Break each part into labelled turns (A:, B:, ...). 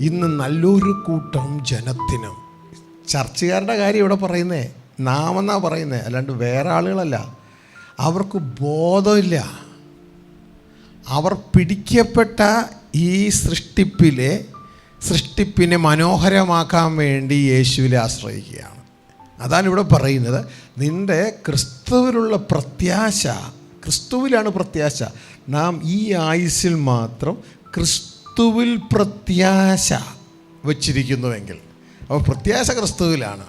A: ഇന്ന് നല്ലൊരു കൂട്ടം ജനത്തിനും. ചർച്ചുകാരുടെ കാര്യം ഇവിടെ പറയുന്നേ നാം എന്നാ പറയുന്നത് അല്ലാണ്ട് വേറെ ആളുകളല്ല. അവർക്ക് ബോധമില്ല. അവർ പിടിക്കപ്പെട്ട ഈ സൃഷ്ടിപ്പിലെ സൃഷ്ടിപ്പിനെ മനോഹരമാക്കാൻ വേണ്ടി യേശുവിനെ ആശ്രയിക്കുകയാണ്. അതാണ് ഇവിടെ പറയുന്നത്. നിന്റെ ക്രിസ്തുവിലുള്ള പ്രത്യാശ ക്രിസ്തുവിലാണ് പ്രത്യാശ. നാം ഈ ആയുസ്സിൽ മാത്രം ക്രിസ്തുവിൽ പ്രത്യാശ വച്ചിരിക്കുന്നുവെങ്കിൽ അപ്പോൾ പ്രത്യാശ ക്രിസ്തുവിലാണ്.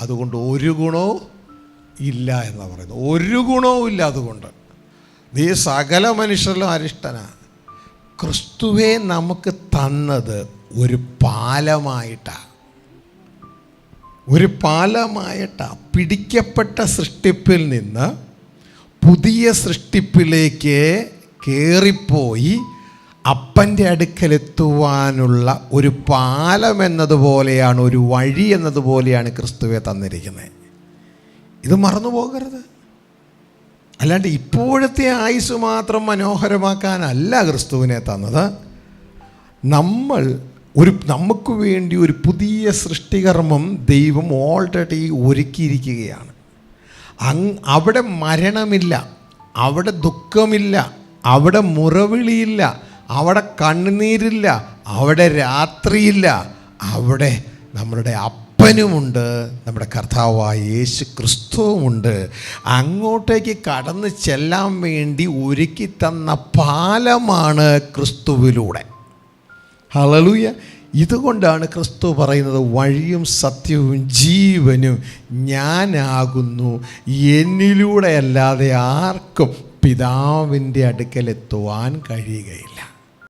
A: അതുകൊണ്ട് ഒരു ഗുണവും ഇല്ല എന്നാണ് പറയുന്നത്. ഒരു ഗുണവും ഇല്ല അതുകൊണ്ട്. നീ സകല മനുഷ്യരിലും അരിഷ്ടനാണ് ക്രിസ്തുവെ നമുക്ക് തന്നത് ഒരു പാലമായിട്ടാണ് ഒരു പാലമായിട്ടാണ് പിടിക്കപ്പെട്ട സൃഷ്ടിപ്പിൽ നിന്ന് പുതിയ സൃഷ്ടിപ്പിലേക്ക് കയറിപ്പോയി അപ്പന്റെ അടുക്കലെത്തുവാനുള്ള ഒരു പാലം എന്നതുപോലെയാണ് ഒരു വഴി എന്നതുപോലെയാണ് ക്രിസ്തുവെ തന്നിരിക്കുന്നത്. ഇത് മറന്നു പോകരുത്. അല്ലാണ്ട് ഇപ്പോഴത്തെ ആയുസ് മാത്രം മനോഹരമാക്കാനല്ല ക്രിസ്തുവിനെ തന്നത്. നമ്മൾ ഒരു നമുക്ക് വേണ്ടി ഒരു പുതിയ സൃഷ്ടികർമ്മം ദൈവം ഓൾറെഡി ഒരുക്കിയിരിക്കുകയാണ്. അങ് അവിടെ മരണമില്ല അവിടെ ദുഃഖമില്ല അവിടെ മുറവിളിയില്ല അവിടെ കണ്ണുനീരില്ല അവിടെ രാത്രിയില്ല അവിടെ നമ്മളുടെ അപ്പനുമുണ്ട് നമ്മുടെ കർത്താവായ യേശു ക്രിസ്തുവുമുണ്ട് അങ്ങോട്ടേക്ക് കടന്ന് ചെല്ലാൻ വേണ്ടി ഒരുക്കി തന്ന പാലമാണ് ക്രിസ്തുവിലൂടെ. ഹളലൂയ ഇതുകൊണ്ടാണ് ക്രിസ്തു പറയുന്നത് വഴിയും സത്യവും ജീവനും ഞാനാകുന്നു. എന്നിലൂടെ അല്ലാതെ ആർക്കും പിതാവിന്റെ അടുക്കലെത്തുവാൻ കഴിയുകയില്ല.